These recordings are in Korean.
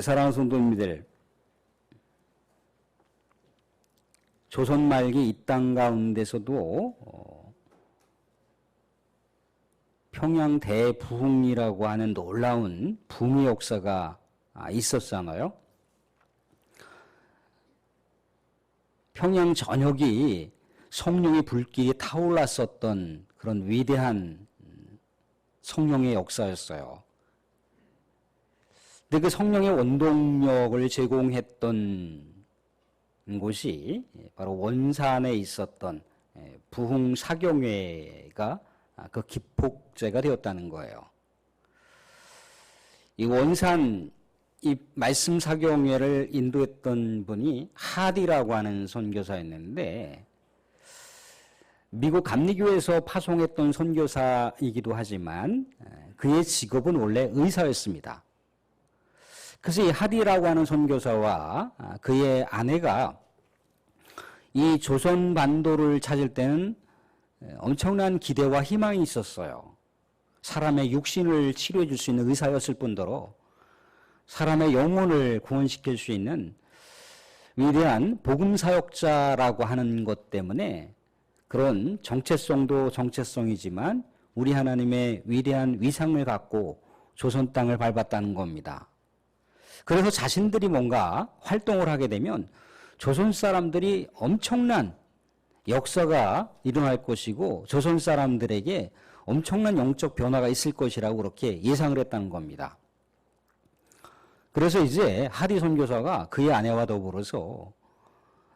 사랑하는 성도님들, 조선 말기 이 땅 가운데서도 어, 평양 대부흥이라고 하는 놀라운 붕의 역사가 아, 있었잖아요. 평양 전역이 성령의 불길이 타올랐었던 그런 위대한 음, 성령의 역사였어요. 근데 그 성령의 원동력을 제공했던 곳이 바로 원산에 있었던 예, 부흥 사경회가 아, 그 기폭제가 되었다는 거예요. 이 원산 이 말씀 사경회를 인도했던 분이 하디라고 하는 선교사였는데 미국 감리교에서 파송했던 선교사이기도 하지만 예, 그의 직업은 원래 의사였습니다. 그래서 이 하디라고 하는 선교사와 아, 그의 아내가 이 조선 반도를 찾을 때는 엄청난 기대와 희망이 있었어요. 사람의 육신을 치료해 줄 수 있는 의사였을 뿐더러 사람의 영혼을 구원시킬 수 있는 위대한 복음 사역자라고 하는 것 때문에 그런 정체성도 정체성이지만 우리 하나님의 위대한 위상을 갖고 조선 땅을 밟았다는 겁니다. 그래서 자신들이 뭔가 활동을 하게 되면 조선 사람들이 엄청난 역사가 일어날 것이고 조선 사람들에게 엄청난 영적 변화가 있을 것이라고 그렇게 예상을 했다는 겁니다. 그래서 이제 하디 선교사가 그의 아내와 더불어서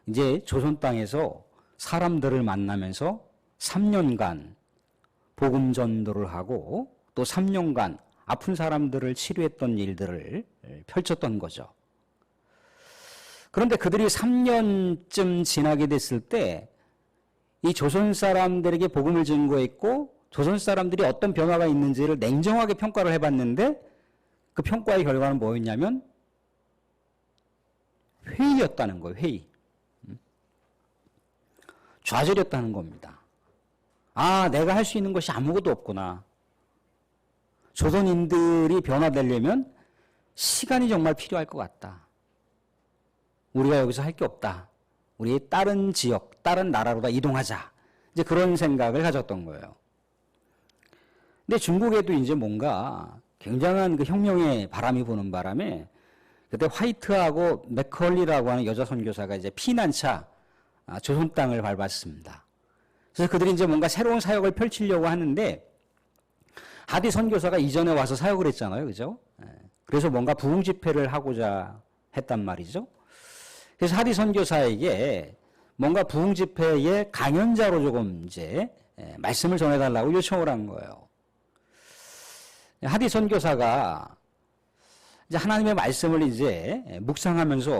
이제 조선 땅에서 사람들을 만나면서 3년간 복음 전도를 하고 또 3년간 아픈 사람들을 치료했던 일들을 펼쳤던 거죠. 그런데 그들이 3년쯤 지나게 됐을 때 이 조선 사람들에게 복음을 증거했고 조선 사람들이 어떤 변화가 있는지를 냉정하게 평가를 해봤는데 그 평가의 결과는 뭐였냐면 회의였다는 거예요. 회의. 좌절했다는 겁니다. 아, 내가 할 수 있는 것이 아무것도 없구나. 조선인들이 변화되려면 시간이 정말 필요할 것 같다. 우리가 여기서 할 게 없다. 우리 다른 지역, 다른 나라로 다 이동하자. 이제 그런 생각을 가졌던 거예요. 근데 중국에도 이제 뭔가 굉장한 그 혁명의 바람이 부는 바람에 그때 화이트하고 맥컬리라고 하는 여자 선교사가 이제 피난차 아, 조선 땅을 밟았습니다. 그래서 그들이 이제 뭔가 새로운 사역을 펼치려고 하는데 하디 선교사가 이전에 와서 사역을 했잖아요. 그죠? 예. 그래서 뭔가 부흥 집회를 하고자 했단 말이죠. 그래서 하디 선교사에게 뭔가 부흥 집회의 강연자로 조금 이제 예, 말씀을 전해달라고 요청을 한 거예요. 하디 선교사가 이제 하나님의 말씀을 이제 묵상하면서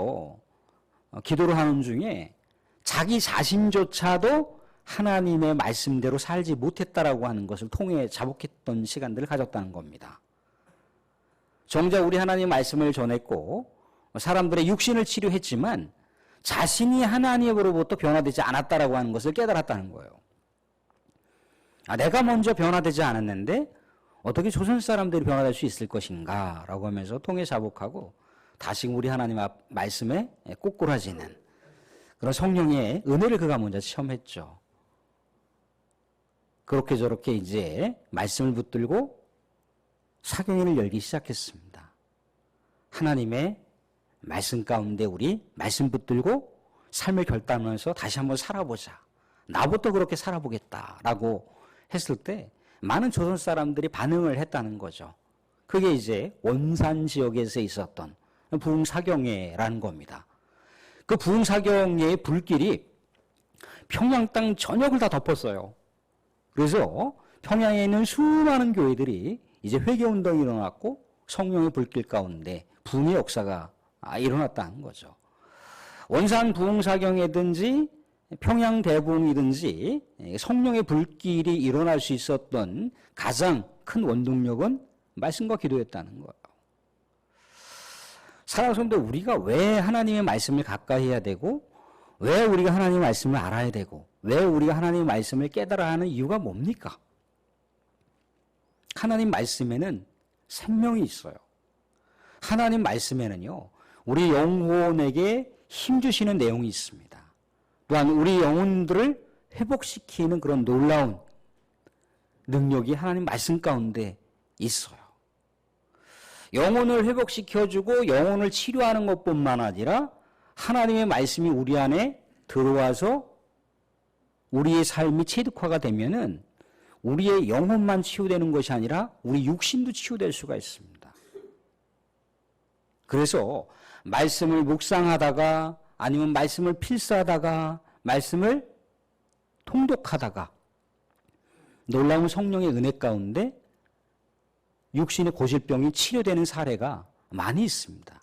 어, 기도를 하는 중에 자기 자신조차도 하나님의 말씀대로 살지 못했다라고 하는 것을 통해 자복했던 시간들을 가졌다는 겁니다. 정작 우리 하나님 말씀을 전했고 사람들의 육신을 치료했지만 자신이 하나님으로부터 변화되지 않았다라고 하는 것을 깨달았다는 거예요. 아, 내가 먼저 변화되지 않았는데 어떻게 조선 사람들이 변화될 수 있을 것인가? 라고 하면서 통해 자복하고 다시 우리 하나님 앞 말씀에 꼬꾸라지는 그런 성령의 은혜를 그가 먼저 체험했죠. 그렇게 저렇게 이제 말씀을 붙들고 사경회를 열기 시작했습니다. 하나님의 말씀 가운데 우리 말씀 붙들고 삶을 결단하면서 다시 한번 살아보자. 나부터 그렇게 살아보겠다라고 했을 때 많은 조선 사람들이 반응을 했다는 거죠. 그게 이제 원산 지역에서 있었던 부흥사경회라는 겁니다. 그 부흥사경회의 불길이 평양 땅 전역을 다 덮었어요. 그래서 평양에 있는 수많은 교회들이 이제 회개 운동이 일어났고 성령의 불길 가운데 부흥의 역사가 일어났다는 거죠. 원산 부흥사경이든지 평양 대부흥이든지 성령의 불길이 일어날 수 있었던 가장 큰 원동력은 말씀과 기도였다는 거예요. 사랑하는 성도 우리가 왜 하나님의 말씀을 가까이 해야 되고 왜 우리가 하나님의 말씀을 알아야 되고 왜 우리가 하나님의 말씀을 깨달아야 하는 이유가 뭡니까? 하나님 말씀에는 생명이 있어요. 하나님 말씀에는요, 우리 영혼에게 힘 주시는 내용이 있습니다. 또한 우리 영혼들을 회복시키는 그런 놀라운 능력이 하나님 말씀 가운데 있어요. 영혼을 회복시켜주고 영혼을 치료하는 것뿐만 아니라 하나님의 말씀이 우리 안에 들어와서 우리의 삶이 체득화가 되면은 우리의 영혼만 치유되는 것이 아니라 우리 육신도 치유될 수가 있습니다. 그래서 말씀을 묵상하다가 아니면 말씀을 필사하다가 말씀을 통독하다가 놀라운 성령의 은혜 가운데 육신의 고질병이 치료되는 사례가 많이 있습니다.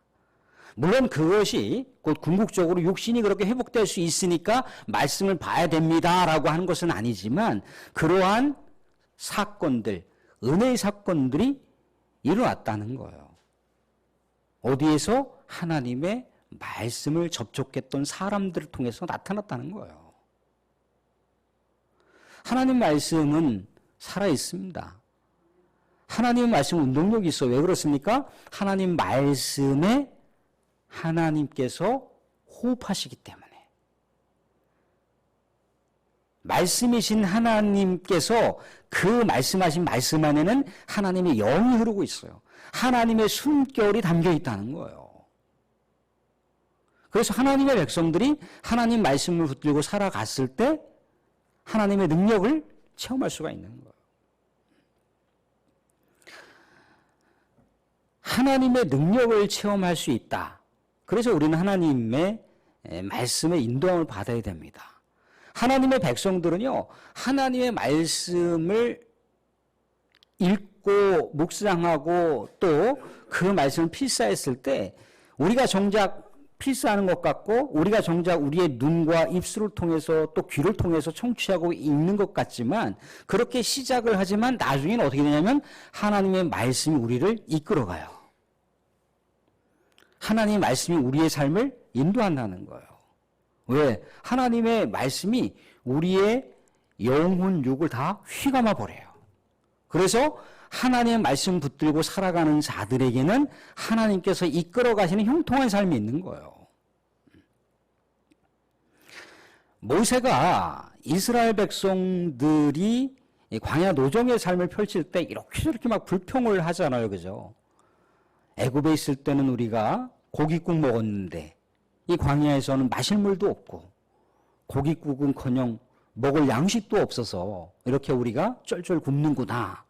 물론 그것이 곧 궁극적으로 육신이 그렇게 회복될 수 있으니까 말씀을 봐야 됩니다라고 하는 것은 아니지만 그러한 사건들, 은혜의 사건들이 일어났다는 거예요. 어디에서 하나님의 말씀을 접촉했던 사람들을 통해서 나타났다는 거예요. 하나님 말씀은 살아 있습니다. 하나님 말씀 운동력이 있어. 왜 그렇습니까? 하나님 말씀에 하나님께서 호흡하시기 때문에. 말씀이신 하나님께서 그 말씀하신 말씀 안에는 하나님의 영이 흐르고 있어요. 하나님의 숨결이 담겨 있다는 거예요. 그래서 하나님의 백성들이 하나님 말씀을 붙들고 살아갔을 때 하나님의 능력을 체험할 수가 있는 거예요. 하나님의 능력을 체험할 수 있다. 그래서 우리는 하나님의 말씀의 인도함을 받아야 됩니다. 하나님의 백성들은요, 하나님의 말씀을 읽고 묵상하고 또 그 말씀을 필사했을 때 우리가 정작 필사하는 것 같고 우리가 정작 우리의 눈과 입술을 통해서 또 귀를 통해서 청취하고 있는 것 같지만 그렇게 시작을 하지만 나중에는 어떻게 되냐면 하나님의 말씀이 우리를 이끌어가요. 하나님의 말씀이 우리의 삶을 인도한다는 거예요. 왜? 하나님의 말씀이 우리의 영혼 육을 다 휘감아 버려요. 그래서 하나님의 말씀 붙들고 살아가는 자들에게는 하나님께서 이끌어 가시는 형통한 삶이 있는 거예요. 모세가 이스라엘 백성들이 광야 노정의 삶을 펼칠 때 이렇게 저렇게 막 불평을 하잖아요. 그죠? 애굽에 있을 때는 우리가 고깃국 먹었는데 이 광야에서는 마실 물도 없고 고깃국은커녕 먹을 양식도 없어서 이렇게 우리가 쩔쩔 굶는구나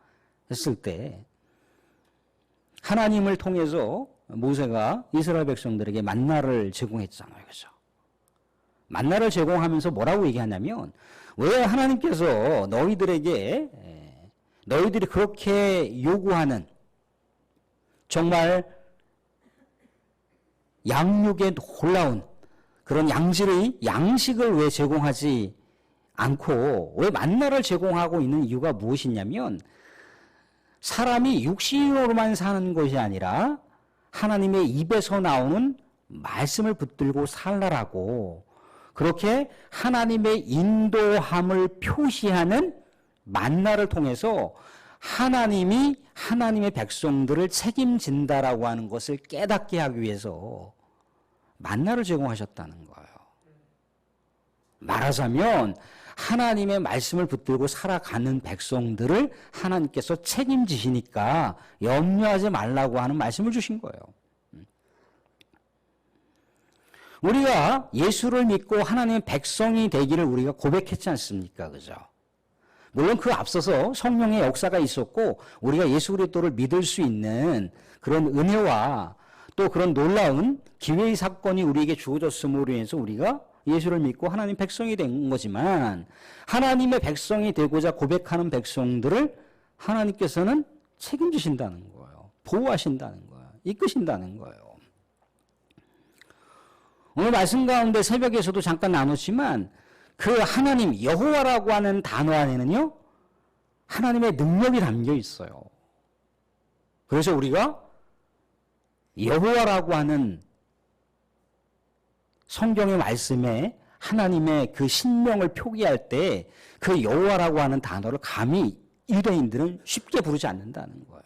했을 때 하나님을 통해서 모세가 이스라엘 백성들에게 만나를 제공했잖아요. 그죠? 만나를 제공하면서 뭐라고 얘기하냐면 왜 하나님께서 너희들에게 너희들이 그렇게 요구하는 정말 양육에 놀라운 그런 양질의 양식을 왜 제공하지 않고 왜 만나를 제공하고 있는 이유가 무엇이냐면 사람이 육신으로만 사는 것이 아니라 하나님의 입에서 나오는 말씀을 붙들고 살라라고 그렇게 하나님의 인도함을 표시하는 만나를 통해서 하나님이 하나님의 백성들을 책임진다라고 하는 것을 깨닫게 하기 위해서 만나를 제공하셨다는 거예요. 말하자면 하나님의 말씀을 붙들고 살아가는 백성들을 하나님께서 책임지시니까 염려하지 말라고 하는 말씀을 주신 거예요. 우리가 예수를 믿고 하나님의 백성이 되기를 우리가 고백했지 않습니까? 그죠? 물론 그 앞서서 성령의 역사가 있었고 우리가 예수 그리스도를 믿을 수 있는 그런 은혜와 또 그런 놀라운 기회의 사건이 우리에게 주어졌음으로 인해서 우리가 예수를 믿고 하나님 백성이 된 거지만 하나님의 백성이 되고자 고백하는 백성들을 하나님께서는 책임지신다는 거예요. 보호하신다는 거예요. 이끄신다는 거예요. 오늘 말씀 가운데 새벽에서도 잠깐 나눴지만 그 하나님 여호와라고 하는 단어 안에는요. 하나님의 능력이 담겨 있어요. 그래서 우리가 여호와라고 하는 성경의 말씀에 하나님의 그 신명을 표기할 때 그 여호와라고 하는 단어를 감히 유대인들은 쉽게 부르지 않는다는 거예요.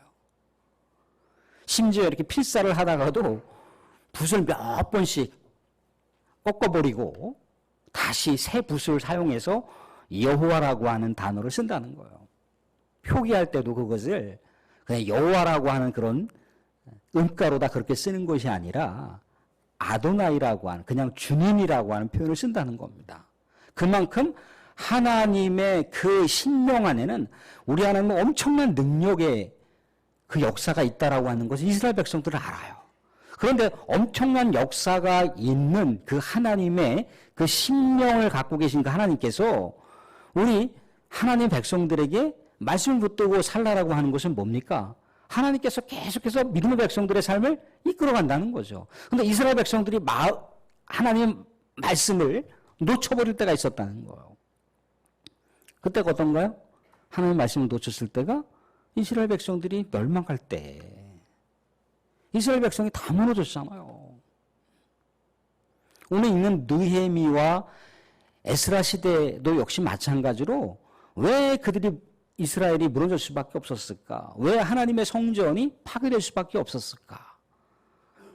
심지어 이렇게 필사를 하다가도 붓을 몇 번씩 꺾어버리고 다시 새 붓을 사용해서 여호와라고 하는 단어를 쓴다는 거예요. 표기할 때도 그것을 그냥 여호와라고 하는 그런 음가로 다 그렇게 쓰는 것이 아니라 아도나이라고 하는 그냥 주님이라고 하는 표현을 쓴다는 겁니다. 그만큼 하나님의 그 신령 안에는 우리 하나님은 엄청난 능력의 그 역사가 있다라고 하는 것을 이스라엘 백성들은 알아요. 그런데 엄청난 역사가 있는 그 하나님의 그 신령을 갖고 계신 그 하나님께서 우리 하나님 백성들에게 말씀을 붙들고 살라라고 하는 것은 뭡니까? 하나님께서 계속해서 믿음의 백성들의 삶을 이끌어 간다는 거죠. 근데 이스라엘 백성들이 마, 하나님 말씀을 놓쳐버릴 때가 있었다는 거예요. 그때가 어떤가요? 하나님 말씀을 놓쳤을 때가 이스라엘 백성들이 멸망할 때. 이스라엘 백성이 다 무너졌잖아요. 오늘 있는 느헤미와 에스라 시대도 역시 마찬가지로 왜 그들이 이스라엘이 무너질 수밖에 없었을까? 왜 하나님의 성전이 파괴될 수밖에 없었을까?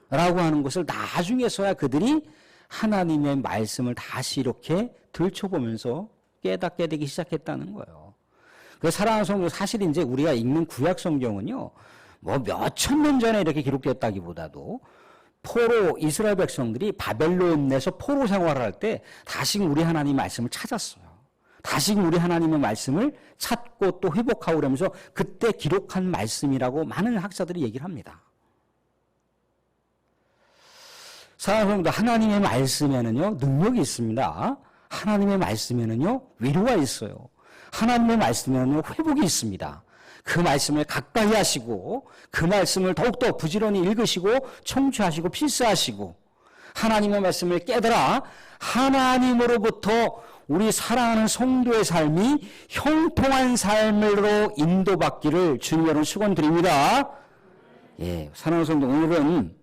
라고 하는 것을 나중에서야 그들이 하나님의 말씀을 다시 이렇게 들춰보면서 깨닫게 되기 시작했다는 거예요. 그 사랑하는 성도 사실 이제 우리가 읽는 구약 성경은요, 뭐 몇천 년 전에 이렇게 기록됐다기보다도 포로 이스라엘 백성들이 바벨론에서 포로 생활을 할 때 다시금 우리 하나님 말씀을 찾았어요. 다시금 우리 하나님의 말씀을 찾고 또 회복하고 그러면서 그때 기록한 말씀이라고 많은 학자들이 얘기를 합니다. 사랑하는 하나님의 말씀에는요 능력이 있습니다. 하나님의 말씀에는요 위로가 있어요. 하나님의 말씀에는요 회복이 있습니다. 그 말씀을 가까이 하시고 그 말씀을 더욱더 부지런히 읽으시고 청취하시고 필사하시고 하나님의 말씀을 깨달아 하나님으로부터 우리 사랑하는 성도의 삶이 형통한 삶으로 인도받기를 주님 여러분 축원드립니다. 예, 사랑하는 성도 오늘은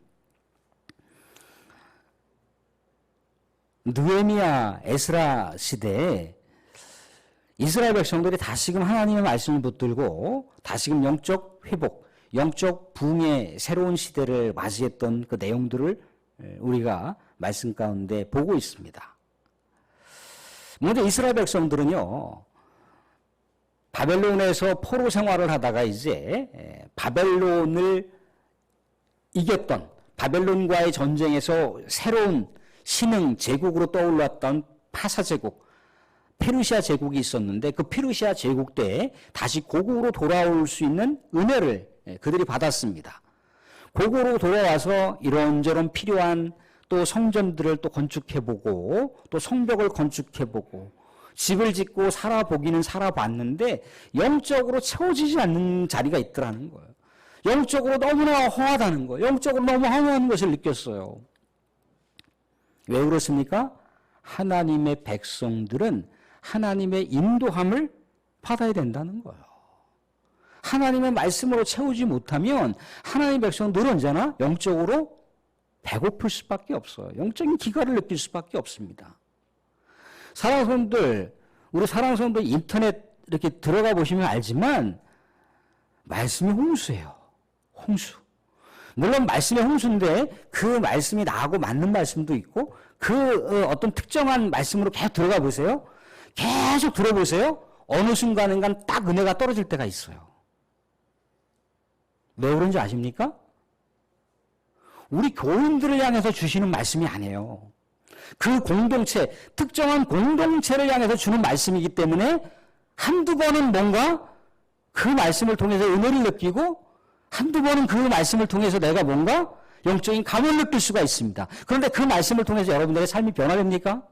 느헤미야 에스라 시대에 이스라엘 백성들이 다시금 하나님의 말씀을 붙들고 다시금 영적 회복, 영적 부흥의 새로운 시대를 맞이했던 그 내용들을 우리가 말씀 가운데 보고 있습니다. 먼저 이스라엘 백성들은요, 바벨론에서 포로 생활을 하다가 이제 바벨론을 이겼던 바벨론과의 전쟁에서 새로운 신흥 제국으로 떠올랐던 파사 제국, 페르시아 제국이 있었는데 그 페르시아 제국 때 다시 고국으로 돌아올 수 있는 은혜를 그들이 받았습니다. 고국으로 돌아와서 이런저런 필요한 또 성전들을 또 건축해보고 또 성벽을 건축해보고 집을 짓고 살아보기는 살아봤는데 영적으로 채워지지 않는 자리가 있더라는 거예요. 영적으로 너무나 허하다는 거예요. 영적으로 너무 허무한 것을 느꼈어요. 왜 그렇습니까? 하나님의 백성들은 하나님의 인도함을 받아야 된다는 거예요. 하나님의 말씀으로 채우지 못하면 하나님의 백성들은 언제나 영적으로 배고플 수밖에 없어요. 영적인 기가를 느낄 수밖에 없습니다. 사랑하는 들 우리 사랑하는 성도 인터넷 이렇게 들어가 보시면 알지만 말씀이 홍수예요. 홍수. 물론 말씀의 홍수인데 그 말씀이 나하고 맞는 말씀도 있고 그 어, 어떤 특정한 말씀으로 계속 들어가 보세요. 계속 들어보세요. 어느 순간인간 딱 은혜가 떨어질 때가 있어요. 왜 그런지 아십니까? 우리 교인들을 향해서 주시는 말씀이 아니에요. 그 공동체, 특정한 공동체를 향해서 주는 말씀이기 때문에 한두 번은 뭔가 그 말씀을 통해서 은혜를 느끼고 한두 번은 그 말씀을 통해서 내가 뭔가 영적인 감을 느낄 수가 있습니다. 그런데 그 말씀을 통해서 여러분들의 삶이 변화됩니까?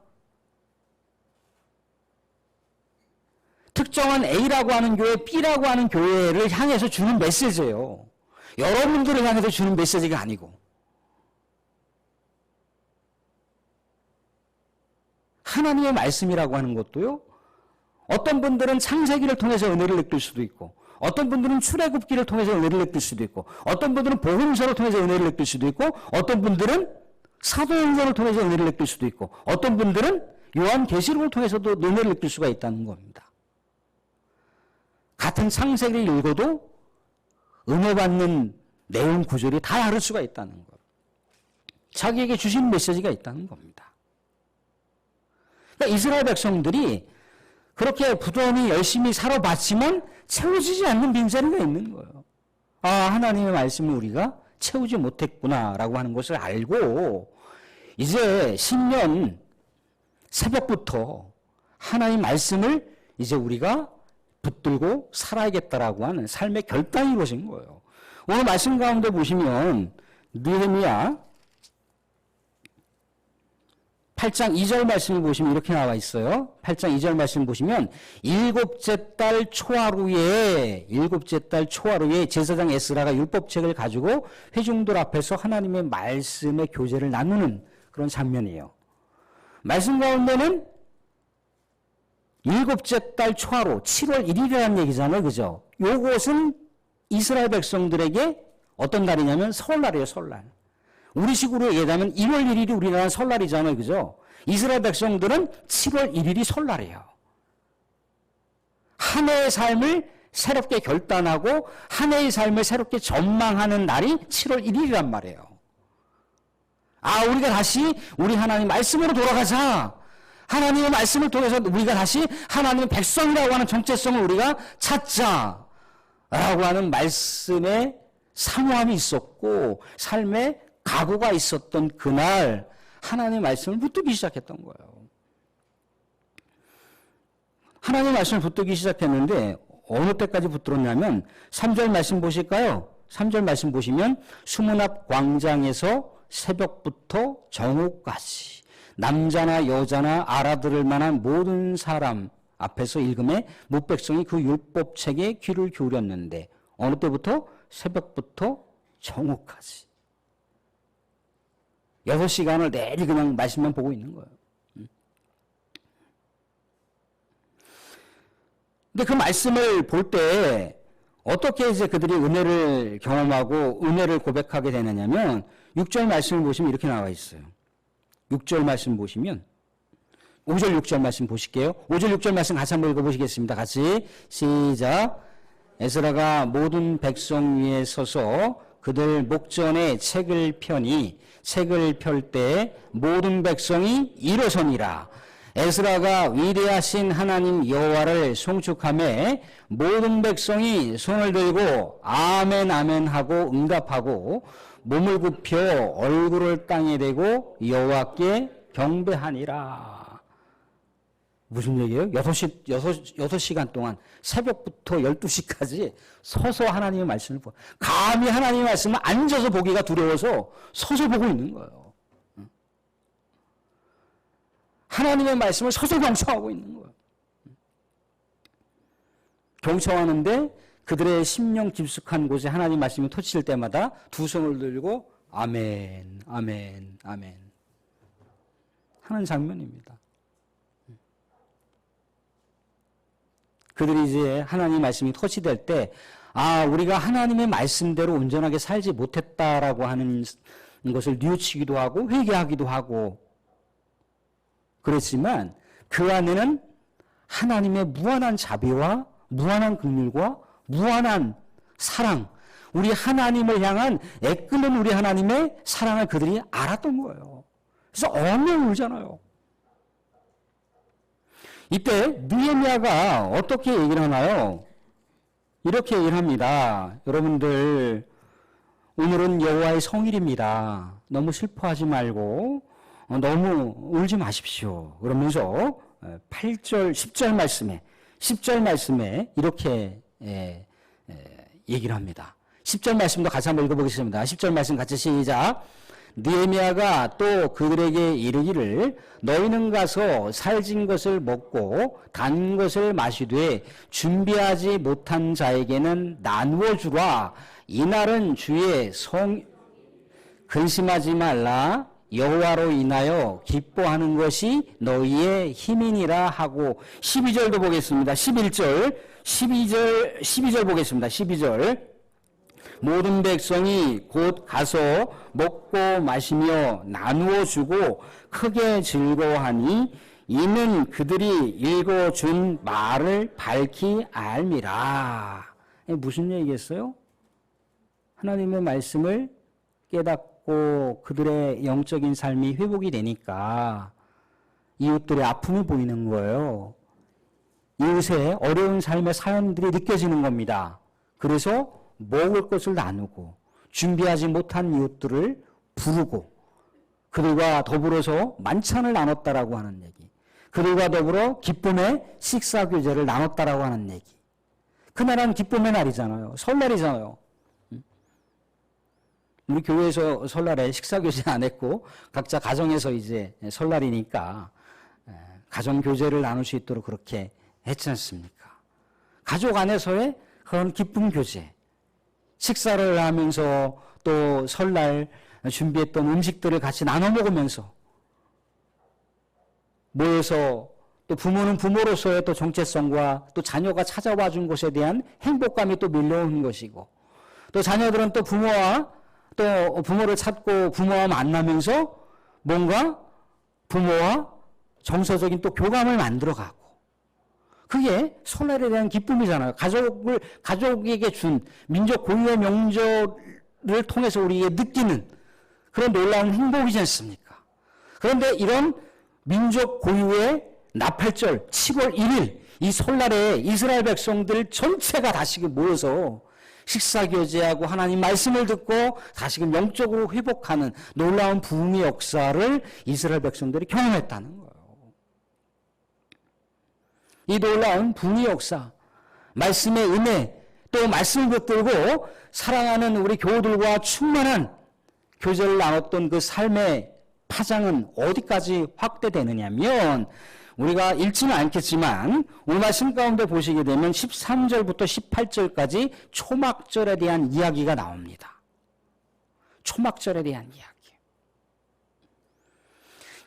특정한 A라고 하는 교회, B라고 하는 교회를 향해서 주는 메시지예요. 여러분들을 향해서 주는 메시지가 아니고. 하나님의 말씀이라고 하는 것도요. 어떤 분들은 창세기를 통해서 은혜를 느낄 수도 있고, 어떤 분들은 출애굽기를 통해서 은혜를 느낄 수도 있고, 어떤 분들은 복음서를 통해서 은혜를 느낄 수도 있고, 어떤 분들은 사도행전을 통해서 은혜를 느낄 수도 있고, 어떤 분들은 요한계시록을 통해서도 은혜를 느낄 수가 있다는 겁니다. 같은 창세기를 읽어도 은혜 받는 내용 구절이 다 다를 수가 있다는 것. 자기에게 주신 메시지가 있다는 겁니다. 그러니까 이스라엘 백성들이 그렇게 부단히 열심히 살아봤지만 채워지지 않는 빈자리가 있는 거예요. 아, 하나님의 말씀을 우리가 채우지 못했구나라고 하는 것을 알고 이제 신년 새벽부터 하나님 말씀을 이제 우리가 붙들고 살아야겠다라고 하는 삶의 결단이 이루어진 거예요. 오늘 말씀 가운데 보시면 느헤미야 8장 2절 말씀을 보시면 이렇게 나와 있어요. 8장 2절 말씀 보시면 일곱째 달 초하루에 일곱째 달 초하루에 제사장 에스라가 율법책을 가지고 회중들 앞에서 하나님의 말씀의 교제를 나누는 그런 장면이에요. 말씀 가운데는 일곱째 달 초하루 7월 1일이라는 얘기잖아요. 그죠? 요것은 이스라엘 백성들에게 어떤 날이냐면 설날이에요. 설날. 우리식으로 얘기하면 1월 1일이 우리나라 설날이잖아요. 그죠? 이스라엘 백성들은 7월 1일이 설날이에요. 한 해의 삶을 새롭게 결단하고 한 해의 삶을 새롭게 전망하는 날이 7월 1일이란 말이에요. 아, 우리가 다시 우리 하나님 말씀으로 돌아가자. 하나님의 말씀을 통해서 우리가 다시 하나님의 백성이라고 하는 정체성을 우리가 찾자. 라고 하는 말씀의 사모함이 있었고, 삶의 각오가 있었던 그날, 하나님의 말씀을 붙들기 시작했던 거예요. 하나님의 말씀을 붙들기 시작했는데, 어느 때까지 붙들었냐면, 3절 말씀 보실까요? 3절 말씀 보시면, 수문 앞 광장에서 새벽부터 정오까지, 남자나 여자나 알아들을 만한 모든 사람 앞에서 읽음에 무백성이 그 율법책에 귀를 기울였는데 어느 때부터 새벽부터 정오까지 여섯 시간을 내리 그냥 말씀만 보고 있는 거예요. 근데 그 말씀을 볼 때 어떻게 이제 그들이 은혜를 경험하고 은혜를 고백하게 되느냐면 6절 말씀을 보시면 이렇게 나와 있어요. 6절 말씀 보시면 5절 6절 말씀 보실게요. 5절 6절 말씀 같이 한번 읽어보시겠습니다. 같이 시작. 에스라가 모든 백성 위에 서서 그들 목전에 책을 펴니 책을 펼 때 모든 백성이 일어서니라. 에스라가 위대하신 하나님 여호와를 송축함에 모든 백성이 손을 들고 아멘 아멘 하고 응답하고 몸을 굽혀 얼굴을 땅에 대고 여호와께 경배하니라. 무슨 얘기예요? 6시, 6, 6시간 동안 새벽부터 12시까지 서서 하나님의 말씀을 보 감히 하나님의 말씀을 앉아서 보기가 두려워서 서서 보고 있는 거예요. 하나님의 말씀을 서서 경청하고 있는 거예요. 경청하는데 그들의 심령 깊숙한 곳에 하나님 말씀이 터칠 때마다 두 손을 들고 아멘, 아멘, 아멘 하는 장면입니다. 그들이 이제 하나님 말씀이 터치될 때, 아, 우리가 하나님의 말씀대로 온전하게 살지 못했다라고 하는 것을 뉘우치기도 하고, 회개하기도 하고, 그렇지만 그 안에는 하나님의 무한한 자비와 무한한 긍휼과 무한한 사랑, 우리 하나님을 향한 애끓는 우리 하나님의 사랑을 그들이 알았던 거예요. 그래서 엉엉 울잖아요. 이때 느헤미야가 어떻게 얘기를 하나요? 이렇게 얘기를 합니다. 여러분들 오늘은 여호와의 성일입니다. 너무 슬퍼하지 말고 어, 너무 울지 마십시오. 그러면서 8절, 10절 말씀에 10절 말씀에 이렇게 얘기를 합니다. 10절 말씀도 같이 한번 읽어보겠습니다. 10절 말씀 같이 시작. 느헤미야가 또 그들에게 이르기를 너희는 가서 살진 것을 먹고 단 것을 마시되 준비하지 못한 자에게는 나누어 주라 이날은 주의 성 근심하지 말라 여호와로 인하여 기뻐하는 것이 너희의 힘이니라 하고 12절도 보겠습니다. 11절 12절 12절 보겠습니다. 12절 모든 백성이 곧 가서 먹고 마시며 나누어 주고 크게 즐거워하니 이는 그들이 읽어준 말을 밝히 알미라. 무슨 얘기겠어요? 하나님의 말씀을 깨닫고 그들의 영적인 삶이 회복이 되니까 이웃들의 아픔이 보이는 거예요. 이웃의 어려운 삶의 사연들이 느껴지는 겁니다. 그래서 먹을 것을 나누고 준비하지 못한 이웃들을 부르고 그들과 더불어서 만찬을 나눴다라고 하는 얘기. 그들과 더불어 기쁨의 식사 교제를 나눴다라고 하는 얘기. 그날은 기쁨의 날이잖아요. 설날이잖아요. 음? 우리 교회에서 설날에 식사 교제 안 했고 각자 가정에서 이제 설날이니까 가정 교제를 나눌 수 있도록 그렇게 했지 않습니까? 가족 안에서의 그런 기쁨 교제. 식사를 하면서 또 설날 준비했던 음식들을 같이 나눠 먹으면서 모여서 또 부모는 부모로서의 또 정체성과 또 자녀가 찾아와 준 것에 대한 행복감이 또 밀려오는 것이고 또 자녀들은 또 부모와 또 부모를 찾고 부모와 만나면서 뭔가 부모와 정서적인 또 교감을 만들어 가고 그게 설날에 대한 기쁨이잖아요. 가족을 가족에게 준 민족 고유의 명절을 통해서 우리에게 느끼는 그런 놀라운 행복이지 않습니까? 그런데 이런 민족 고유의 나팔절 7월 1일 이 설날에 이스라엘 백성들 전체가 다시금 모여서 식사 교제하고 하나님 말씀을 듣고 다시금 영적으로 회복하는 놀라운 부흥의 역사를 이스라엘 백성들이 경험했다는 거예요. 이 놀라운 부흥의 역사, 말씀의 은혜, 또 말씀을 붙들고 사랑하는 우리 교우들과 충만한 교제를 나눴던 그 삶의 파장은 어디까지 확대되느냐면 우리가 읽지는 않겠지만 오늘 말씀 가운데 보시게 되면 13절부터 18절까지 초막절에 대한 이야기가 나옵니다. 초막절에 대한 이야기.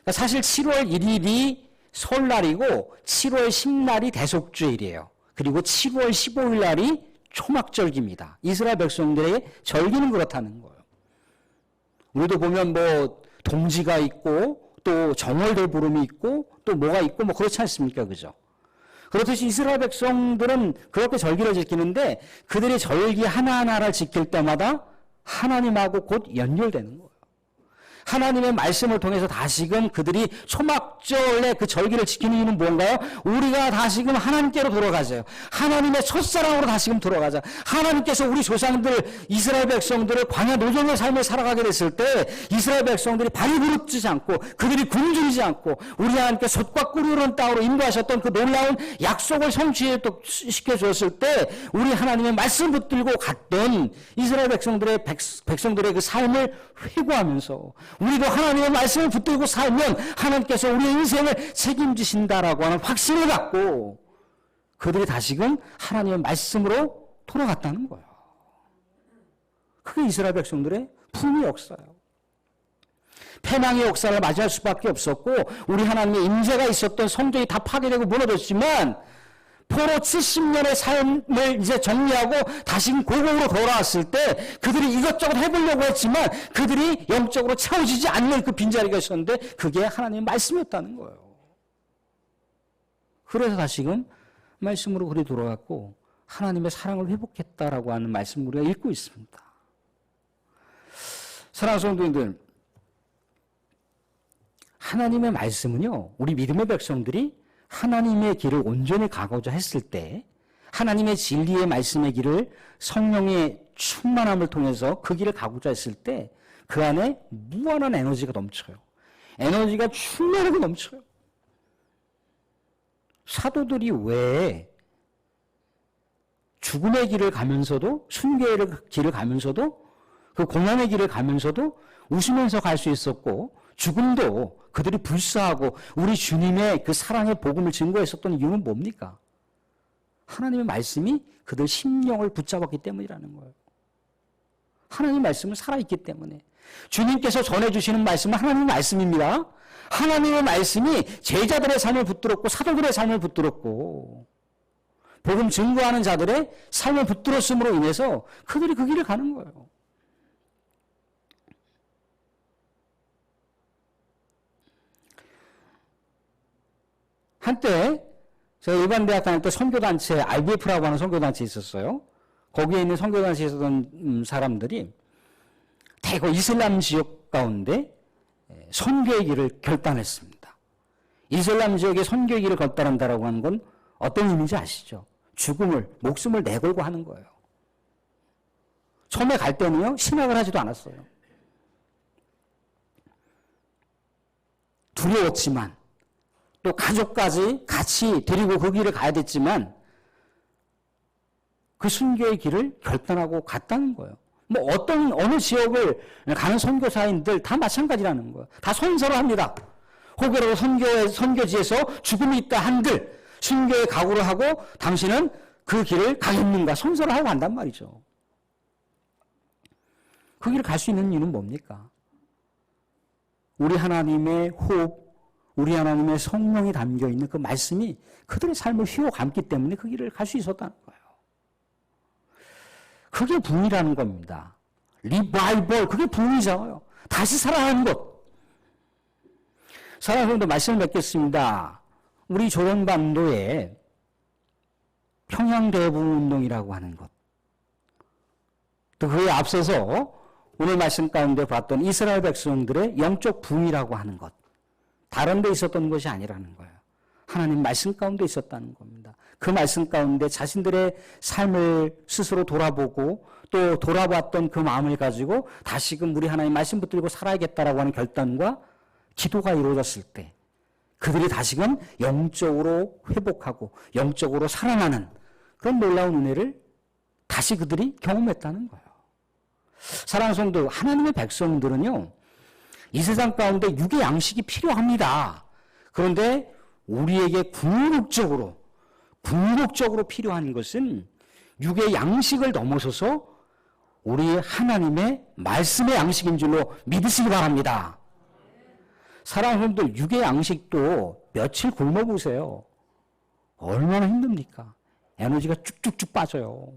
그러니까 사실 7월 1일이 설날이고 7월 10날이 대속주일이에요. 그리고 7월 15일 날이 초막절기입니다. 이스라엘 백성들의 절기는 그렇다는 거예요. 우리도 보면 뭐 동지가 있고 또 정월대 부름이 있고 또 뭐가 있고 뭐 그렇지 않습니까? 그죠? 그렇듯이 이스라엘 백성들은 그렇게 절기를 지키는데 그들의 절기 하나하나를 지킬 때마다 하나님하고 곧 연결되는 거예요. 하나님의 말씀을 통해서 다시금 그들이 초막절의 그 절기를 지키는 이유는 뭔가요? 우리가 다시금 하나님께로 돌아가세요. 하나님의 첫사랑으로 다시금 돌아가자. 하나님께서 우리 조상들 이스라엘 백성들을 광야 노정의 삶을 살아가게 됐을 때 이스라엘 백성들이 발이 부르지 않고 그들이 굶주리지 않고 우리 하나님께 솥과 꿀으로는 땅으로 인도하셨던 그 놀라운 약속을 성취시켜 주었을 때 우리 하나님의 말씀 붙들고 갔던 이스라엘 백성들의 백, 백성들의 그 삶을 회고하면서 우리도 하나님의 말씀을 붙들고 살면 하나님께서 우리의 인생을 책임지신다라고 하는 확신을 갖고 그들이 다시금 하나님의 말씀으로 돌아갔다는 거예요. 그게 이스라엘 백성들의 품의 역사예요. 패망의 역사를 맞이할 수밖에 없었고 우리 하나님의 임재가 있었던 성전이 다 파괴되고 무너졌지만 포로 70년의 삶을 이제 정리하고 다시 고국으로 돌아왔을 때 그들이 이것저것 해보려고 했지만 그들이 영적으로 채워지지 않는 그 빈자리가 있었는데 그게 하나님의 말씀이었다는 거예요. 그래서 다시금 말씀으로 그리 돌아갔고 하나님의 사랑을 회복했다라고 하는 말씀을 우리가 읽고 있습니다. 사랑하는 성도님들, 하나님의 말씀은요, 우리 믿음의 백성들이 하나님의 길을 온전히 가고자 했을 때 하나님의 진리의 말씀의 길을 성령의 충만함을 통해서 그 길을 가고자 했을 때 그 안에 무한한 에너지가 넘쳐요. 에너지가 충만하게 넘쳐요. 사도들이 왜 죽음의 길을 가면서도 순교의 길을 가면서도 그 고난의 길을 가면서도 웃으면서 갈 수 있었고 죽음도 그들이 불사하고 우리 주님의 그 사랑의 복음을 증거했었던 이유는 뭡니까? 하나님의 말씀이 그들 심령을 붙잡았기 때문이라는 거예요. 하나님의 말씀은 살아있기 때문에. 주님께서 전해주시는 말씀은 하나님의 말씀입니다. 하나님의 말씀이 제자들의 삶을 붙들었고 사도들의 삶을 붙들었고 복음 증거하는 자들의 삶을 붙들었음으로 인해서 그들이 그 길을 가는 거예요. 한때 제가 일반 대학 다닐 때 선교단체 IBF라고 하는 선교단체 있었어요. 거기에 있는 선교단체에 있었던 음, 사람들이 대거 이슬람 지역 가운데 에, 선교의 길을 결단했습니다. 이슬람 지역에 선교의 길을 결단한다라고 하는 건 어떤 의미인지 아시죠? 죽음을, 목숨을 내걸고 하는 거예요. 처음에 갈 때는요, 신학을 하지도 않았어요. 두려웠지만, 또 가족까지 같이 데리고 그 길을 가야 됐지만, 그 순교의 길을 결단하고 갔다는 거예요. 뭐 어떤 어느 지역을 가는 선교사인들 다 마찬가지라는 거예요. 다 선서를 합니다. 혹여라도 선교 선교지에서 죽음이 있다 한들 순교에 각오를 하고 당신은 그 길을 가겠는가 선서를 하고 간단 말이죠. 그 길을 갈 수 있는 이유는 뭡니까? 우리 하나님의 호흡, 우리 하나님의 성령이 담겨 있는 그 말씀이 그들의 삶을 휘어 감기 때문에 그 길을 갈 수 있었다는 거예요. 그게 붕이라는 겁니다. 리바이벌, 그게 붕이잖아요. 다시 살아나는 것. 사랑하는 말씀을 맺겠습니다. 우리 조선반도에 평양대부운동이라고 하는 것. 또 그에 앞서서 오늘 말씀 가운데 봤던 이스라엘 백성들의 영적 붕이라고 하는 것. 다른 데 있었던 것이 아니라는 거예요. 하나님 말씀 가운데 있었다는 겁니다. 그 말씀 가운데 자신들의 삶을 스스로 돌아보고 또 돌아봤던 그 마음을 가지고 다시금 우리 하나님 말씀 붙들고 살아야겠다라고 하는 결단과 기도가 이루어졌을 때 그들이 다시금 영적으로 회복하고 영적으로 살아나는 그런 놀라운 은혜를 다시 그들이 경험했다는 거예요. 사랑하는 성도, 하나님의 백성들은요, 이 세상 가운데 육의 양식이 필요합니다. 그런데 우리에게 궁극적으로, 궁극적으로 필요한 것은 육의 양식을 넘어서서 우리 하나님의 말씀의 양식인 줄로 믿으시기 바랍니다. 사랑하는 분들, 육의 양식도 며칠 굶어보세요. 얼마나 힘듭니까? 에너지가 쭉쭉쭉 빠져요.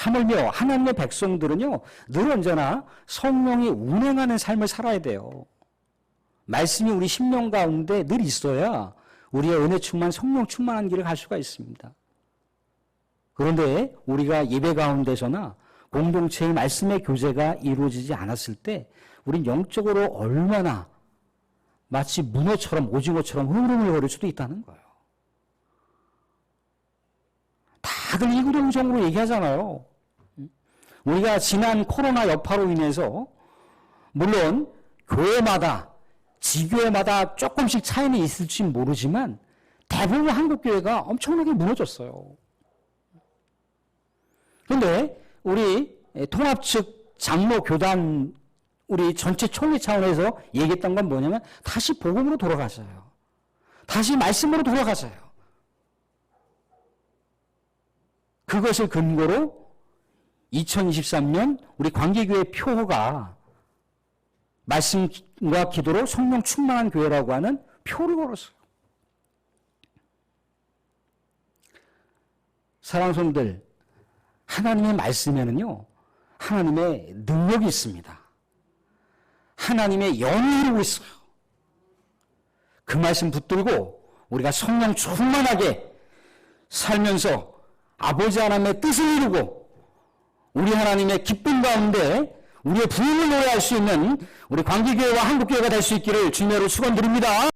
하물며 하나님의 백성들은요, 늘 언제나 성령이 운행하는 삶을 살아야 돼요. 말씀이 우리 심령 가운데 늘 있어야 우리의 은혜 충만, 성령 충만한 길을 갈 수가 있습니다. 그런데 우리가 예배 가운데서나 공동체의 말씀의 교제가 이루어지지 않았을 때 우린 영적으로 얼마나 마치 문어처럼 오징어처럼 흐름을 거릴 수도 있다는 거예요. 다들 이구동성으로 얘기하잖아요. 우리가 지난 코로나 여파로 인해서 물론 교회마다 지교회마다 조금씩 차이는 있을지 모르지만 대부분 한국 교회가 엄청나게 무너졌어요. 그런데 우리 통합 측 장로 교단 우리 전체 총회 차원에서 얘기했던 건 뭐냐면 다시 복음으로 돌아가서요. 다시 말씀으로 돌아가서요. 그것을 근거로 2023년 우리 관계교회 표가 말씀과 기도로 성령 충만한 교회라고 하는 표를 걸었어요. 사랑하는 성들, 하나님의 말씀에는요, 하나님의 능력이 있습니다. 하나님의 영이 이루고 있어요. 그 말씀 붙들고 우리가 성령 충만하게 살면서 아버지 하나님의 뜻을 이루고 우리 하나님의 기쁨 가운데 우리의 부흥을 노래할 수 있는 우리 광기교회와 한국교회가 될 수 있기를 주님으로 축원드립니다.